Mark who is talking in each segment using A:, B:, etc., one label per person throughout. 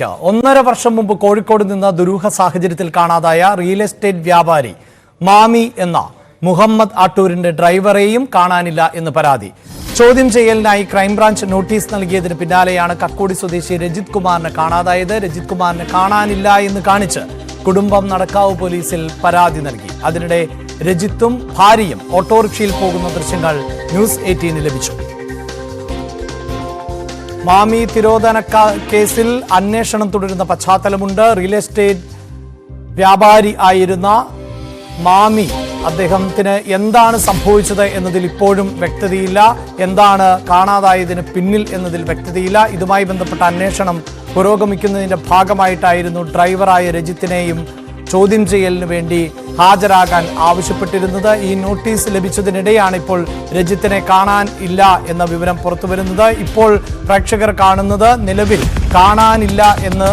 A: വാർത്തയിലേക്ക് ഒന്നര വർഷം മുമ്പ് കോഴിക്കോട് നിന്ന് ദുരൂഹ സാഹചര്യത്തിൽ കാണാതായ റിയൽ എസ്റ്റേറ്റ് വ്യാപാരി മാമി എന്ന മുഹമ്മദ് ആട്ടൂരിന്റെ ഡ്രൈവറെയും കാണാനില്ല എന്ന് പരാതി. ചോദ്യം ചെയ്യലിനായി ക്രൈംബ്രാഞ്ച് നോട്ടീസ് നൽകിയതിന് പിന്നാലെയാണ് കക്കോടി സ്വദേശി രജിത് കുമാറിനെ കാണാതായത്. രജിത് കുമാറിനെ കാണാനില്ല എന്ന് കാണിച്ച് കുടുംബം നടക്കാവ് പോലീസിൽ പരാതി നൽകി. അതിനിടെ രജിത്തും ഭാര്യയും ഓട്ടോറിക്ഷയിൽ പോകുന്ന ദൃശ്യങ്ങൾ ന്യൂസ് എയ്റ്റീന് ലഭിച്ചു. മാമി തിരോധന കേസിൽ അന്വേഷണം തുടരുന്ന പശ്ചാത്തലമുണ്ട്. റിയൽ എസ്റ്റേറ്റ് വ്യാപാരി ആയിരുന്ന മാമി അദ്ദേഹത്തിന് എന്താണ് സംഭവിച്ചത് എന്നതിൽ ഇപ്പോഴും വ്യക്തതയില്ല. എന്താണ് കാണാതായതിന് പിന്നിൽ എന്നതിൽ വ്യക്തതയില്ല. ഇതുമായി ബന്ധപ്പെട്ട അന്വേഷണം പുരോഗമിക്കുന്നതിന്റെ ഭാഗമായിട്ടായിരുന്നു ഡ്രൈവറായ രജിത്തിനെയും ചോദ്യം ചെയ്യലിന് വേണ്ടി ഹാജരാകാൻ ആവശ്യപ്പെട്ടിരുന്നത്. ഈ നോട്ടീസ് ലഭിച്ചതിനിടെയാണ് ഇപ്പോൾ രജിത്തിനെ കാണാൻ ഇല്ല എന്ന വിവരം പുറത്തുവരുന്നത്. ഇപ്പോൾ പ്രേക്ഷകർ കാണുന്നത് നിലവിൽ കാണാനില്ല എന്ന്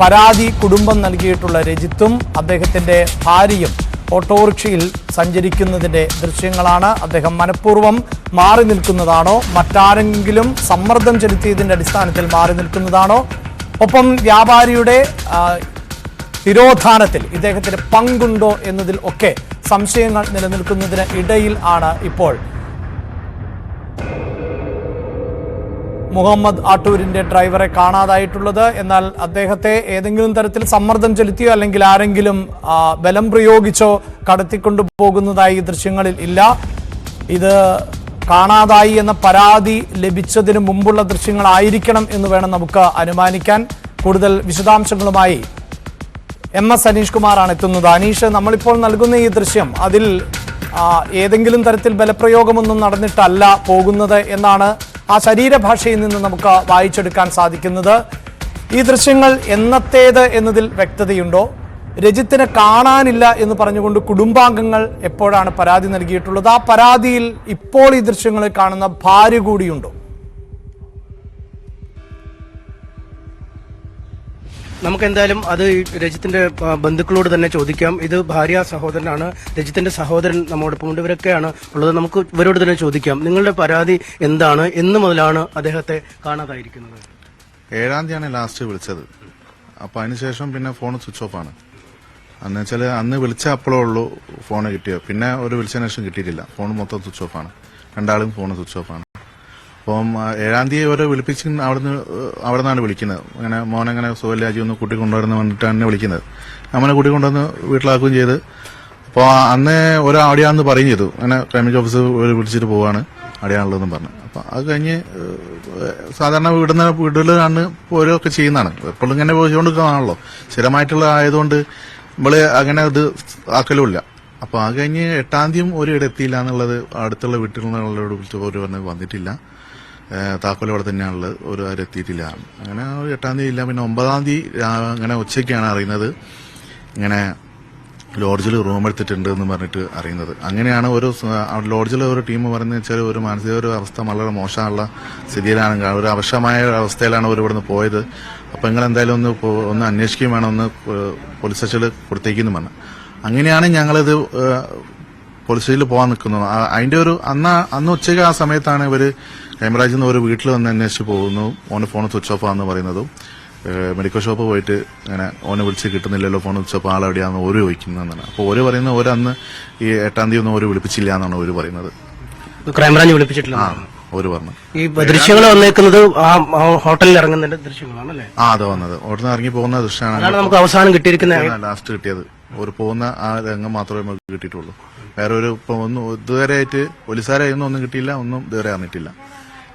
A: പരാതി കുടുംബം നൽകിയിട്ടുള്ള രജിത്തും അദ്ദേഹത്തിന്റെ ഭാര്യയും ഓട്ടോറിക്ഷയിൽ സഞ്ചരിക്കുന്നതിന്റെ ദൃശ്യങ്ങളാണ്. അദ്ദേഹം മനഃപൂർവം മാറി നിൽക്കുന്നതാണോ? മറ്റാരെങ്കിലും സമ്മർദ്ദം ചെലുത്തിയതിന്റെ അടിസ്ഥാനത്തിൽ മാറി നിൽക്കുന്നതാണോ? ഒപ്പം വ്യാപാരിയുടെ തിരോധാനത്തിൽ ഇദ്ദേഹത്തിന് പങ്കുണ്ടോ എന്നതിൽ ഒക്കെ സംശയങ്ങൾ നിലനിൽക്കുന്നതിന് ഇടയിൽ ആണ് ഇപ്പോൾ മുഹമ്മദ് ആട്ടൂരിന്റെ ഡ്രൈവറെ കാണാതായിട്ടുള്ളത്. എന്നാൽ അദ്ദേഹത്തെ ഏതെങ്കിലും തരത്തിൽ സമ്മർദ്ദം ചെലുത്തിയോ അല്ലെങ്കിൽ ആരെങ്കിലും ബലം പ്രയോഗിച്ചോ കടത്തിക്കൊണ്ടു പോകുന്നതായി ദൃശ്യങ്ങളിൽ ഇല്ല. ഇത് കാണാതായി എന്ന പരാതി ലഭിച്ചതിന് മുമ്പുള്ള ദൃശ്യങ്ങളായിരിക്കണം എന്ന് വേണം നമുക്ക് അനുമാനിക്കാൻ. കൂടുതൽ വിശദാംശങ്ങളുമായി എം എസ് അനീഷ് കുമാറാണ് എത്തുന്നത്. അനീഷ് നമ്മളിപ്പോൾ നൽകുന്ന ഈ ദൃശ്യം അതിൽ ഏതെങ്കിലും തരത്തിൽ ബലപ്രയോഗമൊന്നും നടന്നിട്ടല്ല പോകുന്നത് എന്നാണ് ആ ശരീരഭാഷയിൽ നിന്ന് നമുക്ക് വായിച്ചെടുക്കാൻ സാധിക്കുന്നത്. ഈ ദൃശ്യങ്ങൾ എന്നത്തേത് എന്നതിൽ വ്യക്തതയുണ്ടോ? രജിത്തിനെ കാണാനില്ല എന്ന് പറഞ്ഞുകൊണ്ട് കുടുംബാംഗങ്ങൾ എപ്പോഴാണ് പരാതി നൽകിയിട്ടുള്ളത്? ആ പരാതിയിൽ ഇപ്പോൾ ഈ ദൃശ്യങ്ങളിൽ കാണുന്ന ഭാര്യ കൂടിയുണ്ടോ?
B: നമുക്ക് എന്തായാലും അത് രജിത്തിന്റെ ബന്ധുക്കളോട് തന്നെ ചോദിക്കാം. ഇത് ഭാര്യ സഹോദരനാണ്. രജിത്തിന്റെ സഹോദരൻ നമ്മോടൊപ്പം ഉണ്ട്. ഇവരൊക്കെയാണ് ഉള്ളത്. നമുക്ക് ഇവരോട് തന്നെ ചോദിക്കാം. നിങ്ങളുടെ പരാതി എന്താണ്? എന്ന് മുതലാണ് അദ്ദേഹത്തെ കാണാതായിരിക്കുന്നത്.
C: ഏഴാം തീയതിയാണ് ലാസ്റ്റ് വിളിച്ചത്. അപ്പൊ അതിനുശേഷം പിന്നെ ഫോൺ സ്വിച്ച് ഓഫ് ആണ്. അന്ന് വെച്ചാൽ അന്ന് വിളിച്ച അപ്പോഴേ ഉള്ളൂ ഫോൺ കിട്ടിയോ പിന്നെ ഒരു വിളിച്ചതിന് ശേഷം കിട്ടിയിട്ടില്ല. ഫോൺ മൊത്തം സ്വിച്ച് ഓഫ് ആണ്. രണ്ടാളും ഫോൺ സ്വിച്ച് ഓഫ് ആണ്. അപ്പം ആ, ഏഴാം തീയതി അവരെ വിളിപ്പിച്ച് അവിടുന്ന് അവിടെ നിന്നാണ് വിളിക്കുന്നത്. അങ്ങനെ മോനങ്ങനെ സുഖലാജി ഒന്ന് കൂട്ടി കൊണ്ടുവരുന്ന വന്നിട്ടാണ് എന്നെ വിളിക്കുന്നത്. അങ്ങനെ കൂട്ടി കൊണ്ടുവന്ന് വീട്ടിലാക്കുകയും ചെയ്ത്. അപ്പോൾ അന്ന് ഒരു അവിടെയാണെന്ന് പറയും ചെയ്തു. അങ്ങനെ ക്രൈംബ്രാഞ്ച് ഓഫീസ് ഒരു വിളിച്ചിട്ട് പോവാണ് അവിടെയാണുള്ളതെന്ന് പറഞ്ഞു. അപ്പോൾ അത് കഴിഞ്ഞ് സാധാരണ വീടുന്ന വീടുകളിലാണ് ഓരോക്കെ ചെയ്യുന്നതാണ്. എപ്പോഴും ഇങ്ങനെ പോയിക്കൊണ്ടിരിക്കുന്നതാണല്ലോ. സ്ഥിരമായിട്ടുള്ള ആയതുകൊണ്ട് നമ്മൾ അങ്ങനെ ഇത് ആക്കലുമില്ല. അപ്പോൾ അത് കഴിഞ്ഞ് എട്ടാം തീയതി ഒരു ഇടത്തിയില്ല എത്തിയില്ല എന്നുള്ളത് അടുത്തുള്ള വീട്ടിൽ നിന്നുള്ളവരോട് വിളിച്ചപ്പോൾ അവർ വന്നിട്ടില്ല. താക്കോൽ അവിടെ തന്നെയാണുള്ളത് ഒരു ആരും എത്തിയിട്ടില്ല. അങ്ങനെ എട്ടാം തീയതി ഇല്ല പിന്നെ ഒമ്പതാം തീയതി അങ്ങനെ ഉച്ചയ്ക്കാണ് അറിയുന്നത്. ഇങ്ങനെ ലോഡ്ജിൽ റൂം എടുത്തിട്ടുണ്ട് എന്ന് പറഞ്ഞിട്ട് അറിയുന്നത്. അങ്ങനെയാണ് ഒരു ലോഡ്ജിൽ ഒരു ടീം പറയുന്നത് വെച്ചാൽ ഒരു മാനസിക ഒരു അവസ്ഥ വളരെ മോശമുള്ള സ്ഥിതിയിലാണ്. ഒരു ഒരു അവസ്ഥയിലാണ് അവർ ഇവിടുന്ന് പോയത്. അപ്പം നിങ്ങൾ എന്തായാലും ഒന്ന് ഒന്ന് അന്വേഷിക്കുകയും വേണം ഒന്ന് പോലീസ് സ്റ്റേഷനിൽ കൊടുത്തേക്കുന്നു പറഞ്ഞു. അങ്ങനെയാണ് ഞങ്ങളിത് പോലീസ് സ്റ്റേഷനിൽ പോകാൻ നിൽക്കുന്നത്. അതിന്റെ ഒരു അന്ന് അന്ന് ഉച്ചയ്ക്ക് ആ സമയത്താണ് ഇവർ ക്രൈംബ്രാഞ്ചിൽ നിന്ന് ഒരു വീട്ടിൽ വന്ന് അന്വേഷിച്ച് പോകുന്നു. ഓന് ഫോൺ സ്വിച്ച് ഓഫ് ആണെന്ന് പറയുന്നതും മെഡിക്കൽ ഷോപ്പ് പോയിട്ട് അങ്ങനെ ഓനെ വിളിച്ച് കിട്ടുന്നില്ലല്ലോ ഫോൺ സ്വിച്ച് ഓഫ് ആൾ എവിടെയാണെന്ന് ഓര് ചോദിക്കുന്നതെന്നാണ് അപ്പോൾ ഓര് പറയുന്നത് ഓര് അന്ന് ഈ എട്ടാം തീയതി ഒന്നും ഓര് വിളിപ്പിച്ചില്ല എന്നാണ് ഓര് പറയുന്നത്.
B: ക്രൈംബ്രാഞ്ച് വിളിപ്പിച്ചിട്ടില്ല.
C: ആ ഓര് പറഞ്ഞു.
B: ഈ ദൃശ്യങ്ങൾ വന്നേക്കുന്നത് ആ ഹോട്ടലിൽ ഇറങ്ങുന്നതിന്റെ ദൃശ്യങ്ങളാണ് അല്ലേ?
C: ആ അത് വന്നത്. അവിടുന്ന് ഇറങ്ങി പോകുന്ന
B: അതാണ്
C: ദൃശ്യമാണ്
B: നമുക്ക് അവസാനം കിട്ടിയിരിക്കുന്ന
C: ലാസ്റ്റ് കിട്ടിയത്. ഒരു പോകുന്ന ആ രംഗം മാത്രമേ നമുക്ക് കിട്ടിയിട്ടുള്ളൂ. വേറെ ഒരു ഇപ്പൊ ഒന്നും ഇതുവരെ ആയിട്ട് പോലീസുകാരായിരുന്നു ഒന്നും കിട്ടിയില്ല ഒന്നും ഇതുവരെ അറിഞ്ഞിട്ടില്ല.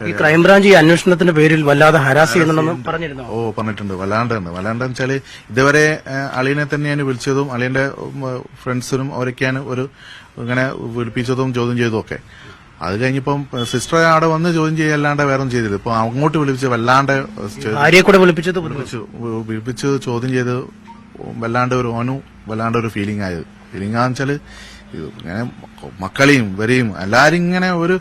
B: ഈ ക്രൈംബ്രാഞ്ച് ഈ അന്വേഷണത്തിന്റെ പേരിൽ വല്ലാതെ ഹരാസ് ചെയ്യുന്നുണ്ടെന്ന് പറഞ്ഞിരുന്നു?
C: ഓ പറഞ്ഞിട്ടുണ്ട്. വല്ലാണ്ടുണ്ട് വല്ലാണ്ട് വെച്ചാൽ ഇതുവരെ അളിയനെ തന്നെയാണ് വിളിച്ചതും അളിയന്റെ ഫ്രണ്ട്സിനും അവരൊക്കെയാണ് ഒരു ഇങ്ങനെ വിളിപ്പിച്ചതും ചോദ്യം ചെയ്തതും ഒക്കെ. അത് കഴിഞ്ഞിപ്പം സിസ്റ്റർ അവിടെ വന്ന് ചോദ്യം ചെയ്യല്ലാണ്ട് വേറെ ഒന്നും ചെയ്തില്ല. ഇപ്പൊ അങ്ങോട്ട് വിളിപ്പിച്ച് വല്ലാണ്ട്
B: ഭാര്യയെ കൂടെ വിളിപ്പിച്ചത്
C: വിളിപ്പിച്ച് ചോദ്യം ചെയ്ത് വല്ലാണ്ട് ഒരു ഓനും വല്ലാണ്ട് ഒരു ഫീലിംഗ് ആയത്. ഫീലിംഗ് ആണെന്ന് വെച്ചാൽ ഇത് ഇങ്ങനെ മക്കളെയും ഇവരെയും എല്ലാരും ഇങ്ങനെ ഒരു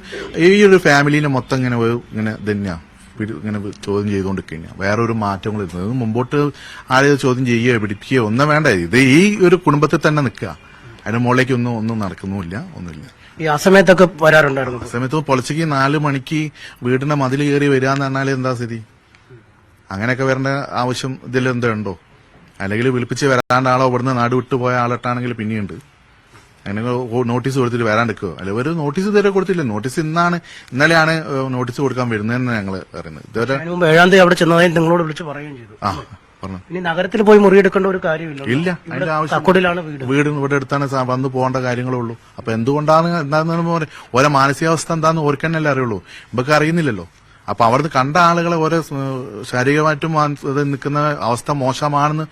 C: ഈ ഒരു ഫാമിലിനെ മൊത്തം ഇങ്ങനെ ഒരു ഇങ്ങനെ ഇതന്നെയാ. ഇങ്ങനെ ചോദ്യം ചെയ്തുകൊണ്ടിരിക്കുക കഴിഞ്ഞാൽ വേറൊരു മാറ്റങ്ങൾ ഇരുന്നത് മുമ്പോട്ട് ആരെയും ചോദ്യം ചെയ്യുകയോ പിടിക്കുകയോ ഒന്നും വേണ്ട. ഇത് ഈ ഒരു കുടുംബത്തിൽ തന്നെ നിൽക്കുക. അതിന് മുകളിലേക്ക് ഒന്നും ഒന്നും നടക്കുന്നുമില്ല ഒന്നുമില്ല.
B: ഈ ആ സമയത്തൊക്കെ വരാറുണ്ടായിരുന്നു?
C: ആ സമയത്ത് പൊളിച്ചയ്ക്ക് നാല് മണിക്ക് വീടിന്റെ മതിൽ കയറി വരിക എന്ന് പറഞ്ഞാൽ എന്താ സ്ഥിതി? അങ്ങനെയൊക്കെ വരേണ്ട ആവശ്യം ഇതിൽ എന്തുണ്ടോ അല്ലെങ്കിൽ വിളിപ്പിച്ച് വരാണ്ട് ആളോ ഇവിടുന്ന് നാട് വിട്ടു പോയ ആളിട്ടാണെങ്കിൽ പിന്നെയുണ്ട്. അങ്ങനെ നോട്ടീസ് കൊടുത്തിട്ട് വരാണ്ടിരിക്കോ അല്ല ഒരു നോട്ടീസ് ഇതുവരെ കൊടുത്തില്ല നോട്ടീസ് ഇന്നാണ് ഇന്നലെയാണ് നോട്ടീസ് കൊടുക്കാൻ വരുന്നതെന്ന് ഞങ്ങൾ പറയുന്നത്. ഇതുവരെ
B: ഏഴാം തീയതി അവിടെ ചെന്നതായി നിങ്ങളോട് വിളിച്ച് പറയുകയും ചെയ്തു.
C: ആ പറഞ്ഞു.
B: ഇനി നഗരത്തിൽ പോയി മുറിയെടുക്കേണ്ട ഒരു കാര്യമില്ല
C: ഇല്ല അതിന്റെ ആവശ്യം
B: വീട്.
C: വീട് ഇവിടെ എടുത്താണ് വന്നു പോകേണ്ട കാര്യങ്ങളേ ഉള്ളൂ. അപ്പൊ എന്തുകൊണ്ടാണ് എന്താന്ന് പോലെ ഓരോ മാനസികാവസ്ഥ എന്താന്ന് ഓർക്കന്നല്ലേ അറിയുള്ളൂ. ഇവർക്ക് അറിയുന്നില്ലല്ലോ. അപ്പൊ അവിടുന്ന് കണ്ട ആളുകളെ ഓരോ ശാരീരികമായിട്ടും നിൽക്കുന്ന അവസ്ഥ മോശമാണെന്ന്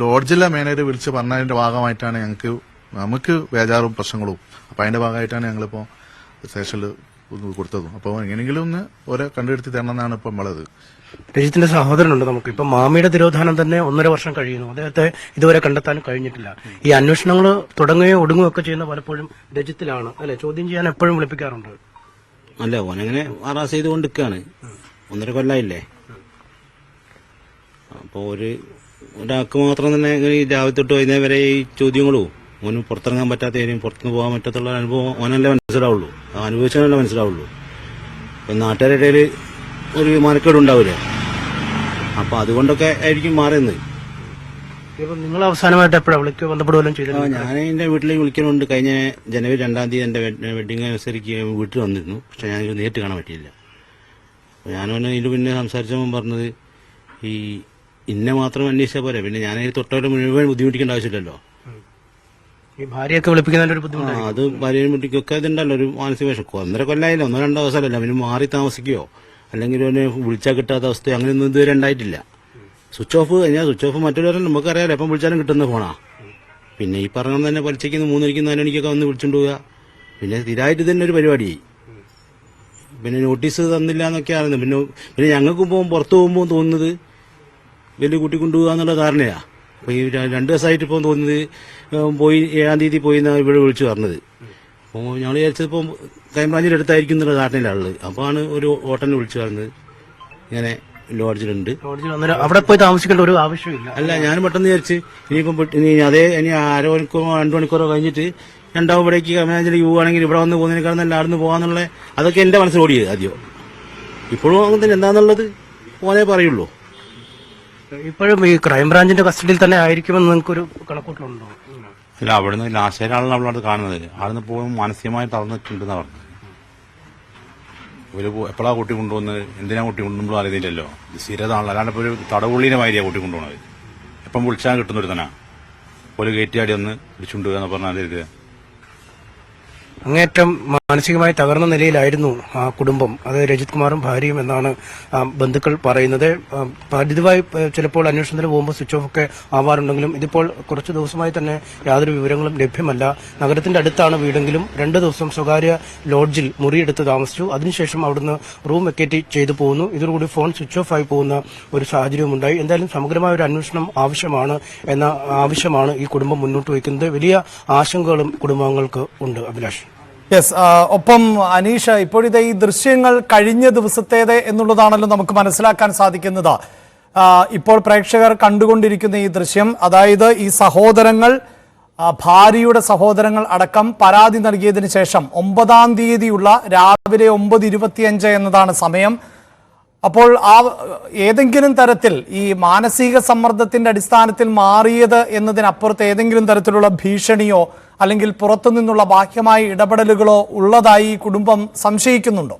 C: ലോഡ്ജിലെ മാനേജർ വിളിച്ച് പറഞ്ഞതിന്റെ ഭാഗമായിട്ടാണ് ഞങ്ങൾക്ക് നമുക്ക് വേജാറും പ്രശ്നങ്ങളും. അപ്പൊ അതിന്റെ ഭാഗമായിട്ടാണ് ഞങ്ങളിപ്പോ സ്റ്റേഷനിൽ കൊടുത്തതും. അപ്പോൾ എങ്ങനെയെങ്കിലും ഒന്ന് ഓരോ കണ്ടെടുത്തി തരണം എന്നാണ് ഇപ്പൊ നമ്മളത്.
B: രജിത്തിന്റെ സഹോദരനുണ്ട് നമുക്ക്. ഇപ്പൊ മാമിയുടെ തിരോധാനം തന്നെ ഒന്നര വർഷം കഴിയുന്നു. അദ്ദേഹത്തെ ഇതുവരെ കണ്ടെത്താൻ കഴിഞ്ഞിട്ടില്ല. ഈ അന്വേഷണങ്ങൾ തുടങ്ങുകയോ ഒടുങ്ങുകയോ ഒക്കെ ചെയ്യുന്ന പലപ്പോഴും രജിത്തിലാണ്. അല്ലെ? ചോദ്യം ചെയ്യാൻ എപ്പോഴും വിളിപ്പിക്കാറുണ്ട്.
D: അല്ല ഓനങ്ങനെ ആറാസ് ചെയ്തുകൊണ്ട് നിൽക്കുകയാണ് ഒന്നര കൊല്ലായില്ലേ? അപ്പോൾ ഒരു ഒരാൾക്ക് മാത്രം തന്നെ ഇങ്ങനെ രാവിലെ തൊട്ട് വൈകുന്നേരം വരെ ഈ ചോദ്യങ്ങളും ഓന് പുറത്തിറങ്ങാൻ പറ്റാത്ത ഏരിയയും പുറത്തുനിന്ന് പോകാൻ പറ്റാത്തുള്ള അനുഭവം ഓനല്ലേ മനസ്സിലാവുള്ളൂ. ആ അനുഭവിച്ചാലല്ലേ മനസ്സിലാവുള്ളൂ. ഇപ്പം നാട്ടുകാരുടെ ഇടയിൽ ഒരു വിമാനക്കേട് ഉണ്ടാവില്ലേ. അപ്പം അതുകൊണ്ടൊക്കെ ആയിരിക്കും മാറുന്നത്.
B: ഇപ്പൊ നിങ്ങൾ അവസാനമായിട്ട് എപ്പോഴാണ് വിളിക്കുക? ബന്ധപ്പെടുകയും ചെയ്തിട്ടുണ്ട്
D: ഞാൻ എന്റെ വീട്ടിലേക്ക് വിളിക്കുന്നുണ്ട് കഴിഞ്ഞ ജനുവരി രണ്ടാം തീയതി എന്റെ വെഡിങ് ആനിവേഴ്സറിക്ക് വീട്ടിൽ വന്നിരുന്നു. പക്ഷെ ഞാൻ നേരിട്ട് കാണാൻ പറ്റിയില്ല. അപ്പൊ ഇതിന് പിന്നെ സംസാരിച്ചപ്പോൾ പറഞ്ഞത് ഈ ഇന്നെ മാത്രം അന്വേഷിച്ചാൽ പോരെ. പിന്നെ ഞാൻ തൊട്ടവരെ മുഴുവൻ ബുദ്ധിമുട്ടിക്കേണ്ട ആവശ്യമില്ലല്ലോ.
B: ഈ ഭാര്യയൊക്കെ വിളിപ്പിക്കുന്നതിന്റെ ഒരു
D: ആ, അത് ഭാര്യയും കുട്ടിക്കൊക്കെ ഇതുണ്ടല്ലോ ഒരു മാനസിക വിഷക്കോ. ഒന്നര കൊല്ലായില്ല ഒന്നോ രണ്ടോ ദിവസമല്ല അവന് മാറി താമസിക്കുകയോ അല്ലെങ്കിൽ അവന് വിളിച്ചാൽ കിട്ടാത്ത അവസ്ഥ അങ്ങനെയൊന്നും ഇതുവരെ ഉണ്ടായിട്ടില്ല. സ്വിച്ച് ഓഫ് കഴിഞ്ഞാൽ സ്വിച്ച് ഓഫ് മറ്റൊരു നമുക്കറിയാലോ എപ്പം വിളിച്ചാലും കിട്ടുന്ന ഫോണാ. പിന്നെ ഈ പറഞ്ഞ തന്നെ പലിച്ചയ്ക്ക് മൂന്നരയ്ക്ക് നാല് മണിക്കൊക്കെ വന്ന് വിളിച്ചുകൊണ്ട് പോവുക. പിന്നെ സ്ഥിരമായിട്ട് തന്നെ ഒരു പരിപാടിയായി പിന്നെ നോട്ടീസ് തന്നില്ല എന്നൊക്കെ അറിയുന്നത് പിന്നെ പിന്നെ ഞങ്ങൾക്ക് പോകുമ്പോൾ പുറത്ത് പോകുമ്പോൾ തോന്നുന്നത് വലിയ കൂട്ടി കൊണ്ടുപോകുക എന്നുള്ള അപ്പോൾ ഈ രണ്ട് ദിവസമായിട്ട് ഇപ്പോൾ തോന്നുന്നത് പോയി ഏഴാം തീയതി പോയി എന്നാണ് ഇവിടെ വിളിച്ചു പറഞ്ഞത്. അപ്പോൾ ഞങ്ങൾ വിചാരിച്ചപ്പോൾ ക്രൈംബ്രാഞ്ചിന്റെ അടുത്തായിരിക്കും എന്നുള്ള ധാരണയിലുള്ളത് അപ്പോൾ ആണ് ഒരു ഹോട്ടലിൽ വിളിച്ചു പറഞ്ഞത്. ഇങ്ങനെ ലോഡ്ജിലുണ്ട്.
B: അവിടെ പോയി താമസിക്കേണ്ട ഒരു ആവശ്യമില്ല.
D: അല്ല ഞാൻ പെട്ടെന്ന് വിചാരിച്ച് ഇനിയിപ്പം ഇനി അതേ ഇനി അര മണിക്കൂറോ രണ്ടു മണിക്കൂറോ കഴിഞ്ഞിട്ട് രണ്ടാവും ഇവിടേക്ക് ക്രൈംബ്രാഞ്ചിൽ പോവുകയാണെങ്കിൽ ഇവിടെ വന്ന് പോകുന്നതിനേക്കാൾ നല്ല അവിടെ നിന്ന് പോകാന്നുള്ള അതൊക്കെ എന്റെ മനസ്സിൽ ഓടിയത് ആദ്യം. ഇപ്പോഴും അങ്ങനെ തന്നെ എന്താന്നുള്ളത് ഓനെ പറയുള്ളൂ.
B: ഇപ്പോഴും ഈ ക്രൈംബ്രാഞ്ചിന്റെ കസ്റ്റഡിയിൽ തന്നെ ആയിരിക്കുമെന്ന് നിങ്ങൾക്കൊരു കണക്കൂട്ടലുണ്ടോ?
E: അല്ല അവിടുന്ന് ലാസ്റ്റേരാണല്ലോ നമ്മളത് കാണുന്നത്. അവിടുന്ന് പോകുമ്പോൾ മാനസികമായി തളർന്നിട്ടുണ്ടെന്ന് പറഞ്ഞത്. ഒരു എപ്പോഴാ കുട്ടി കൊണ്ടുപോകുന്നത് എന്തിനാ കുട്ടി കൊണ്ടുപോകുമ്പോൾ അറിയില്ലല്ലോ സ്ഥിരതാണല്ലോ. അല്ലാണ്ട് ഇപ്പോൾ ഒരു തടവുള്ളിനെ മാതിരിയാണ് കുട്ടി കൊണ്ടുപോകുന്നത് എപ്പം വിളിച്ചാൽ കിട്ടുന്നൊരുത്തനാ ഒരു കയറ്റിയാടി ഒന്ന് വിളിച്ചുകൊണ്ടുപോകാന്ന് പറഞ്ഞാൽ
B: അങ്ങേറ്റം മാനസികമായി തകർന്ന നിലയിലായിരുന്നു ആ കുടുംബം. അത് രജിത് കുമാറും ഭാര്യയും എന്നാണ് ബന്ധുക്കൾ പറയുന്നത്. പതിവായി ചിലപ്പോൾ അന്വേഷണത്തിന് പോകുമ്പോൾ സ്വിച്ച് ഓഫ് ഒക്കെ ആവാറുണ്ടെങ്കിലും ഇതിപ്പോൾ കുറച്ച് ദിവസമായി തന്നെ യാതൊരു വിവരങ്ങളും ലഭ്യമല്ല. നഗരത്തിന്റെ അടുത്താണ് വീടെങ്കിലും രണ്ട് ദിവസം സ്വകാര്യ ലോഡ്ജിൽ മുറിയെടുത്ത് താമസിച്ചു. അതിനുശേഷം അവിടുന്ന് റൂം വെക്കേറ്റ് ചെയ്തു പോകുന്നു ഇതോടുകൂടി ഫോൺ സ്വിച്ച് ഓഫ് ആയി പോകുന്ന ഒരു സാഹചര്യമുണ്ടായി എന്തായാലും സമഗ്രമായ ഒരു അന്വേഷണം ആവശ്യമാണ് എന്ന ആവശ്യമാണ് ഈ കുടുംബം മുന്നോട്ട് വയ്ക്കുന്നത്. വലിയ ആശങ്കകളും കുടുംബാംഗങ്ങൾക്ക് ഉണ്ട് അഭിലാഷ്.
A: യെസ് ഒപ്പം അനീഷ ഇപ്പോഴത്തെ ഈ ദൃശ്യങ്ങൾ കഴിഞ്ഞ ദിവസത്തേത് എന്നുള്ളതാണല്ലോ നമുക്ക് മനസ്സിലാക്കാൻ സാധിക്കുന്നത്. ഇപ്പോൾ പ്രേക്ഷകർ കണ്ടുകൊണ്ടിരിക്കുന്ന ഈ ദൃശ്യം അതായത് ഈ സഹോദരങ്ങൾ ഭാര്യയുടെ സഹോദരങ്ങൾ അടക്കം പരാതി നൽകിയതിനു ശേഷം ഒമ്പതാം തീയതിയുള്ള രാവിലെ ഒമ്പത് ഇരുപത്തിയഞ്ച് എന്നതാണ് സമയം. അപ്പോൾ ആ ഏതെങ്കിലും തരത്തിൽ ഈ മാനസിക സമ്മർദ്ദത്തിന്റെ അടിസ്ഥാനത്തിൽ മാറിയത് എന്നതിനപ്പുറത്ത് ഏതെങ്കിലും തരത്തിലുള്ള ഭീഷണിയോ അല്ലെങ്കിൽ പുറത്തുനിന്നുള്ള ബാഹ്യമായ ഇടപെടലുകളോ ഉള്ളതായി കുടുംബം സംശയിക്കുന്നുണ്ടോ?